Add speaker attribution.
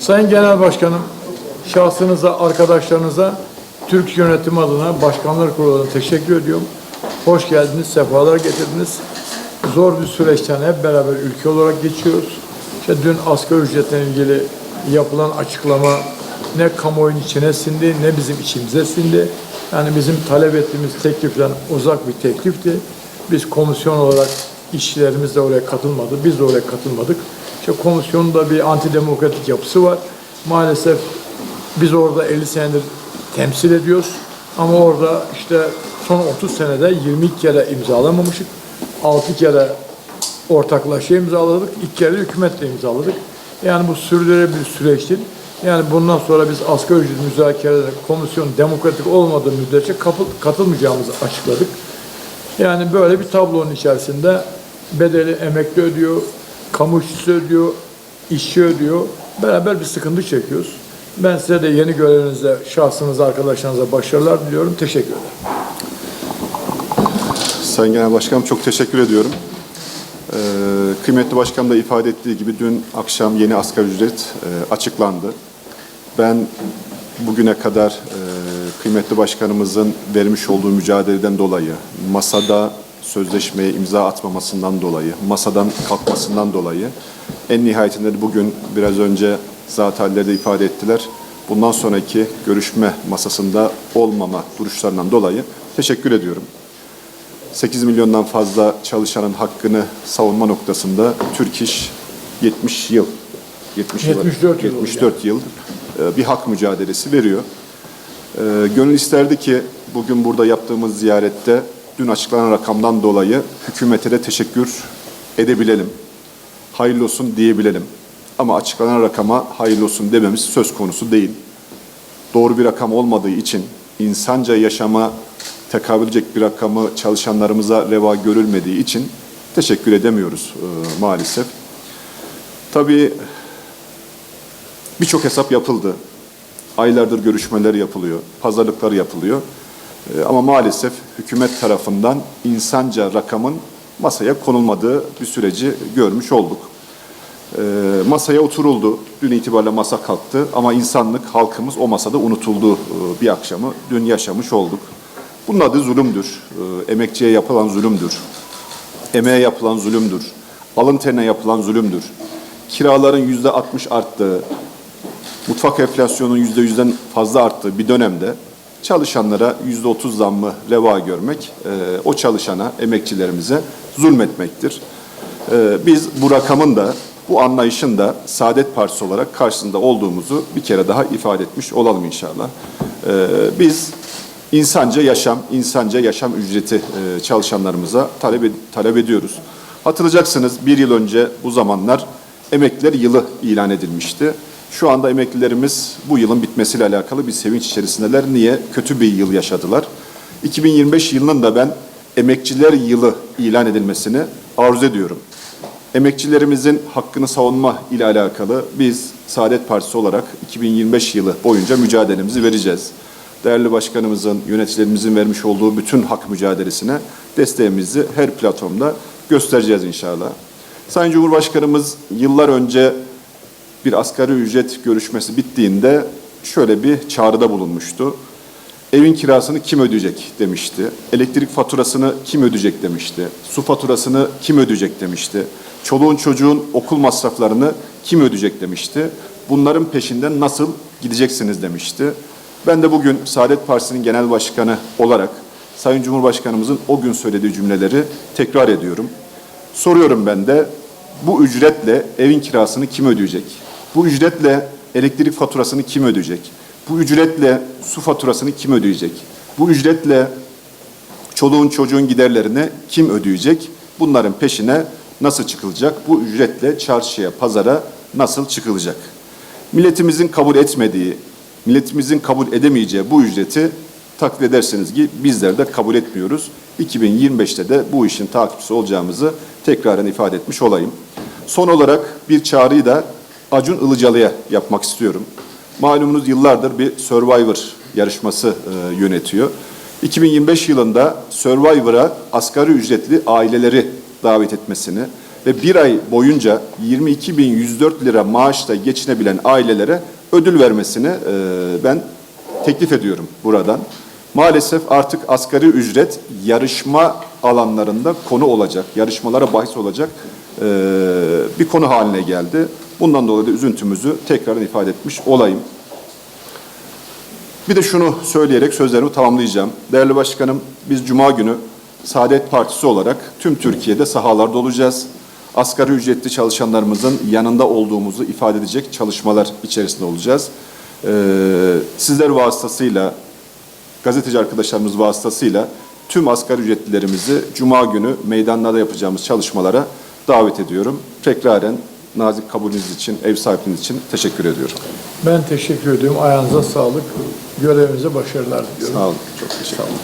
Speaker 1: Sayın Genel Başkanım, şahsınıza, arkadaşlarınıza, Türk yönetim adına Başkanlar Kurulu adına teşekkür ediyorum. Hoş geldiniz, sefalar getirdiniz. Zor bir süreçten hep beraber ülke olarak geçiyoruz. İşte dün asgari ücretle ilgili yapılan açıklama ne kamuoyunun içine sindi ne bizim içimize sindi. Yani bizim talep ettiğimiz tekliften uzak bir teklifti. Biz komisyon olarak işçilerimiz de oraya katılmadı, biz de oraya katılmadık. İşte komisyonun da bir antidemokratik yapısı var. Maalesef biz orada 50 senedir temsil ediyoruz. Ama orada işte son 30 senede 22 kere imzalamamışık. 6 kere ortaklaşa imzaladık. İlk kere de hükümetle imzaladık. Yani bu sürdürülebilir süreçtir. Yani bundan sonra biz asgari ücret müzakerelerine komisyon demokratik olmadığı müddetçe katılmayacağımızı açıkladık. Yani böyle bir tablonun içerisinde bedeli emekli ödüyor, kamu işçisi ödüyor, işçi ödüyor. Beraber bir sıkıntı çekiyoruz. Ben size de yeni görevinizde, şahsınıza, arkadaşlarınıza başarılar diliyorum. Teşekkür ederim.
Speaker 2: Sayın Genel Başkanım çok teşekkür ediyorum. Ee, kıymetli Başkanım da ifade ettiği gibi dün akşam yeni asgari ücret e, açıklandı. Ben bugüne kadar e, kıymetli Başkanımızın vermiş olduğu mücadeleden dolayı, masada sözleşmeye imza atmamasından dolayı, masadan kalkmasından dolayı en nihayetinde de bugün biraz önce de ifade ettiler. Bundan sonraki görüşme masasında olmama duruşlarından dolayı teşekkür ediyorum. 8 milyondan fazla çalışanın hakkını savunma noktasında Türk İş 70 yıl 70 yıl-
Speaker 1: 74 yıl
Speaker 2: 74 yıl e, bir hak mücadelesi veriyor. E, Gönül isterdi ki bugün burada yaptığımız ziyarette dün açıklanan rakamdan dolayı hükümete de teşekkür edebilelim. Hayırlı olsun diyebilelim. Ama açıklanan rakama hayırlı olsun dememiz söz konusu değil doğru bir rakam olmadığı için insanca yaşama tekabül edecek bir rakamı çalışanlarımıza reva görülmediği için teşekkür edemiyoruz e, maalesef. Tabii birçok hesap yapıldı. Aylardır görüşmeler yapılıyor, pazarlıklar yapılıyor. E, ama maalesef hükümet tarafından insanca rakamın masaya konulmadığı bir süreci görmüş olduk. E, masaya oturuldu. Dün itibariyle masa kalktı ama insanlık, halkımız o masada unutuldu e, bir akşamı dün yaşamış olduk. Bunun adı zulümdür. E, emekçiye yapılan zulümdür. Emeğe yapılan zulümdür. Alın terine yapılan zulümdür. Kiraların yüzde 60 arttığı, mutfak enflasyonunun yüzde yüzden fazla arttığı bir dönemde çalışanlara yüzde otuz zammı reva görmek, e, o çalışana, emekçilerimize zulmetmektir. Ee, Biz bu rakamın da bu anlayışın da Saadet Partisi olarak karşısında olduğumuzu bir kere daha ifade etmiş olalım inşallah. Ee, Biz insanca yaşam, insanca yaşam ücreti e, çalışanlarımıza talep, ed- talep ediyoruz. Hatırlayacaksınız bir yıl önce bu zamanlar emekliler yılı ilan edilmişti. Şu anda emeklilerimiz bu yılın bitmesiyle alakalı bir sevinç içerisindeler. Niye? Kötü bir yıl yaşadılar. 2025 yılının da ben emekçiler yılı ilan edilmesini arzu ediyorum. Emekçilerimizin hakkını savunma ile alakalı biz Saadet Partisi olarak 2025 yılı boyunca mücadelemizi vereceğiz. Değerli başkanımızın, yöneticilerimizin vermiş olduğu bütün hak mücadelesine desteğimizi her platformda göstereceğiz inşallah. Sayın Cumhurbaşkanımız yıllar önce bir asgari ücret görüşmesi bittiğinde şöyle bir çağrıda bulunmuştu. Evin kirasını kim ödeyecek demişti. Elektrik faturasını kim ödeyecek demişti. Su faturasını kim ödeyecek demişti. Çoluğun çocuğun okul masraflarını kim ödeyecek demişti. Bunların peşinden nasıl gideceksiniz demişti. Ben de bugün Saadet Partisi'nin genel başkanı olarak Sayın Cumhurbaşkanımızın o gün söylediği cümleleri tekrar ediyorum. Soruyorum ben de bu ücretle evin kirasını kim ödeyecek? Bu ücretle elektrik faturasını kim ödeyecek? Bu ücretle su faturasını kim ödeyecek? Bu ücretle çoluğun çocuğun giderlerini kim ödeyecek? Bunların peşine nasıl çıkılacak? Bu ücretle çarşıya, pazara nasıl çıkılacak? Milletimizin kabul etmediği, milletimizin kabul edemeyeceği bu ücreti takdir edersiniz ki bizler de kabul etmiyoruz. 2025'te de bu işin takipçisi olacağımızı tekraren ifade etmiş olayım. Son olarak bir çağrıyı da Acun Ilıcalı'ya yapmak istiyorum. Malumunuz yıllardır bir Survivor yarışması e, yönetiyor. 2025 yılında Survivor'a asgari ücretli aileleri davet etmesini, ve bir ay boyunca 22.104 lira maaşla geçinebilen ailelere ödül vermesini e, ben teklif ediyorum buradan. Maalesef artık asgari ücret yarışma alanlarında konu olacak, yarışmalara bahis olacak e, bir konu haline geldi. Bundan dolayı da üzüntümüzü tekrar ifade etmiş olayım. Bir de şunu söyleyerek sözlerimi tamamlayacağım. Değerli Başkanım, biz Cuma günü Saadet Partisi olarak tüm Türkiye'de sahalarda olacağız. Asgari ücretli çalışanlarımızın yanında olduğumuzu ifade edecek çalışmalar içerisinde olacağız. Ee, sizler vasıtasıyla, gazeteci arkadaşlarımız vasıtasıyla tüm asgari ücretlilerimizi Cuma günü meydanlarda yapacağımız çalışmalara davet ediyorum. Tekraren nazik kabulünüz için, ev sahipliğiniz için teşekkür ediyorum.
Speaker 1: Ben teşekkür ediyorum. Ayağınıza sağlık. Görevinize başarılar diliyorum.
Speaker 2: Sağ olun. Çok teşekkür ederim.